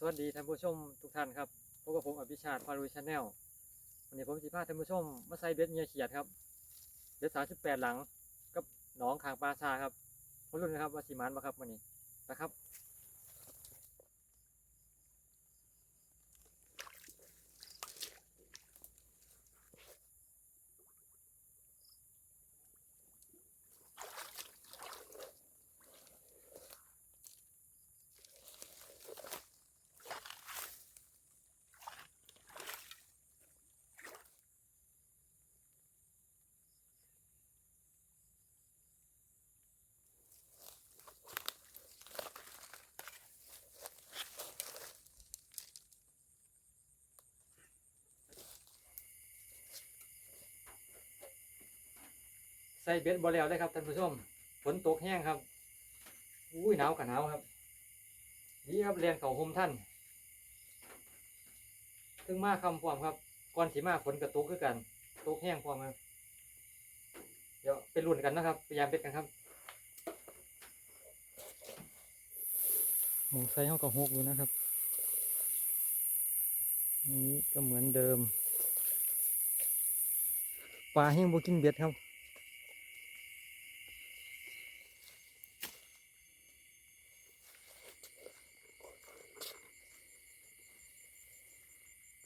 สวัสดีท่านผู้ชมทุกท่านครับพบกับผมอภิชาติพารุชาแนลวันนี้ผมสิพาท่านผู้ชมมาใส่เบ็ดเงียเขียดครับเบ็ดสามสิบแปดหลังกับหนองขางปลาชาครับพรุ่นนะครับว่าสีมันมาครับวันนี้นะครับ ส่เบ็ดบอแล้วได้ครับท่านผู้ชมฝนตกแห้งครับอุ้ยหนาวกับหนาวครับ นี่ครับเรียนเขาโฮมท่านถึงมาคำความครับก่อนสีมาฝนกระตุกคือกันตกแห้งควมครับเดี๋ยวไปรุ่นกันนะครับพยายามเบ็ดกันครับหมูไซห้องกับหกอยู่นะครับนี่ก็เหมือนเดิมปลาแห้งบกินเบ็ดครับ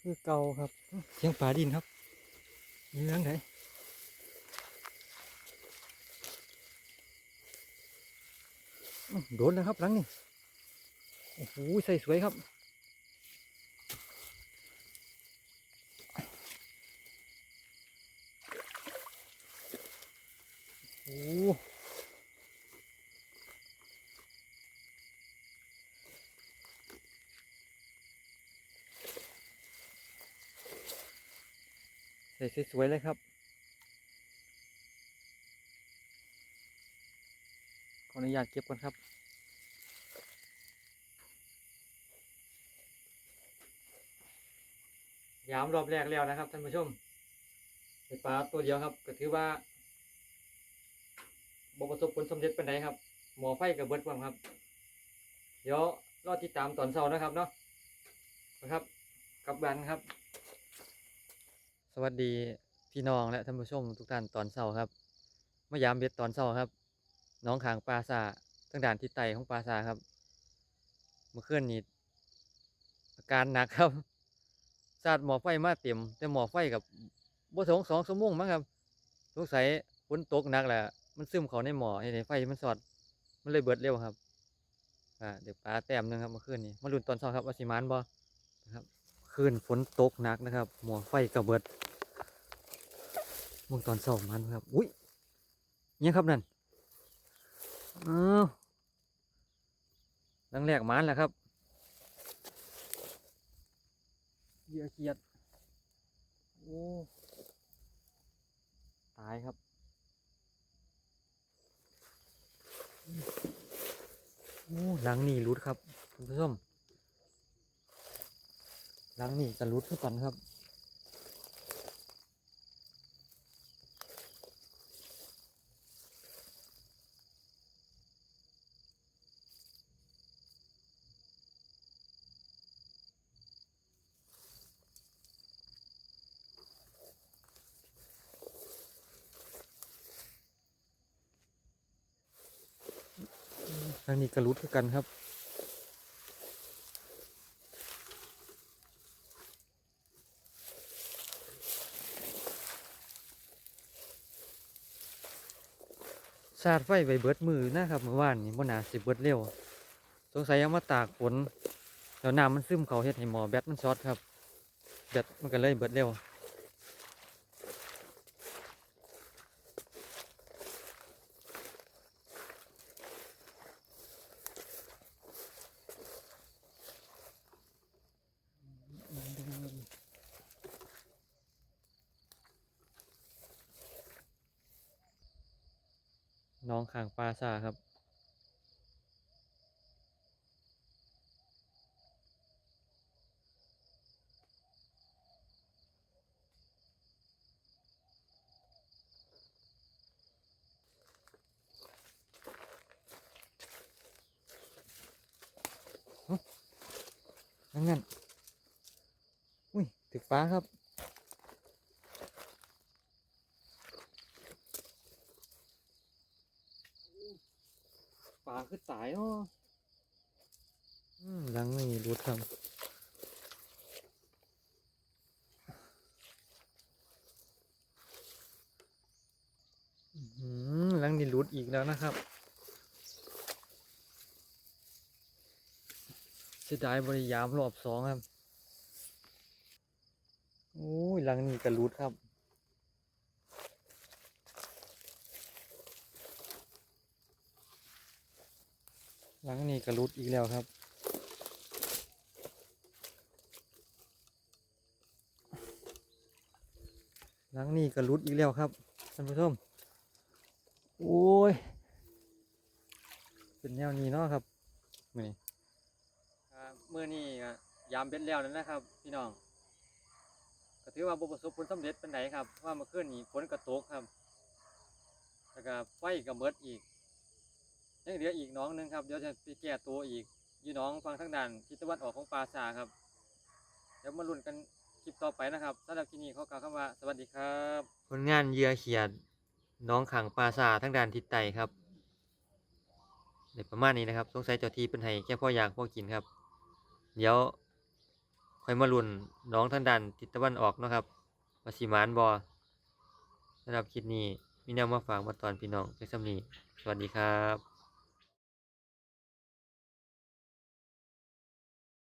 คือเก่าครับเสียงป่าดินครับมีเรื่องไหนโดนแล้วครับหลังนี่โอ้โหใส่สวยครับโอ้ ส่สวยๆเลยครับ ขออนุญาตเก็บก่อนครับยามรอบแรกแล้วนะครับท่านผู้ชมเป็นปลาตัวเดียวครับก็ถือว่าบประสบผลสำเร็จเป็นไดครับ หมอไฟกับเบิร์ดความครับ เดี๋ยวรอติดตามตอนเช้านะครับเนาะนะครับกลับบ้านครับ สวัสดีพี่น้องและท่านผู้ชมทุกท่านตอนเช้าครับมายามเบ็ดตอนเช้าครับน้องขางปลาซาทั้งด่านทิศไตของปลาซาครับ เมื่อคืนนี้อาการหนักครับสาดหมอไฟมาเต็ม แต่หมอไฟกับบ่สองสองชั่วโมงมั้งครับสงสัยฝนตกหนักแหละมันซึมเข้าในหมอในไฟมันสอด มันเลยเบิดเร็วครับอ่าเดี๋ยวปลาแต้มนึงครับเมื่อคืนนี้มาลุ้นตอนเช้าครับว่าสิมานบ่นะครับ คืนฝนตกหนักนะครับ หมอไฟกับเบิดมึงตอนเช้ามันครับ อุ้ยเนี่ยครับนั่นอ้าวดังแรกมันแหละครับเยื่อเขียดโอ้ตายครับโอ้หลังนี่รุดครับคุณผู้ชม ลังนี่จะรุดขึ้นกันครับทางนี้กระลุดคือกันครับ ชาดไฟไปเบิดมือนะครับเมื่อวานนี้บ่นาสิเบิดเร็ว สงสัยยังมาตากฝนแล้วน้ำมันซึมเขาเฮ็ดให้หมอแบตมันช็อตครับแบตมันก็เลยเบิดเร็ว น้องข่างปลาซาครับ นั่นนั่นอุ้ยถึกฟ้าครับ ป ลาคือตายเนาะหลังนี่รูดครับอื้อหือหลังนี่รูดอีกแล้วนะครับเสียดายบริยามรอบสองครับ โอ้ยหลังนี่กระรูดครับ หลังนี้กระลุดอีกแล้วครับ หลังนี้กระลุดอีกแล้วครับท่านผู้ชมโอ้ย เป็นแนวนี้เนาะครับมือนี้มือนี้ยามเป็นแล้วนั่นนะครับ พี่น้องก็ถือว่าบ่ประสบผลสำเร็จเป็นไหนครับ ว่าเมื่อคืนนี้ฝนกระตกครับแล้วก็ไฟก็เมิดอีก ยังเหลืออีกน้องหนึงครับเดี๋ยวจะไปแก้ตัวอีกอยู่น้องฟังทางด้านทิศตะวันออกของปราสาครับ เดี๋ยวมาลุ้นกันคลิปต่อไปนะครับสำหรับคลิปนี้ขอกล่าวคำว่าสวัสดีครับผลงานเยือเขียดน้องขังปราสาทางด้านทิศใต้ครับเดี๋ยวประมาณนี้นะครับ สงสัยเจ้าที่เป็นให้แค่พ่ออยากพ่อกินครับ เดี๋ยวค่อยมาลุ้นน้องทางด้านทิศตะวันออกนะครับว่าสิมานบอสำหรับคลิปนี้มีแนวมาฝากมาตอนพี่น้องเพียงสำนี้สวัสดีครับ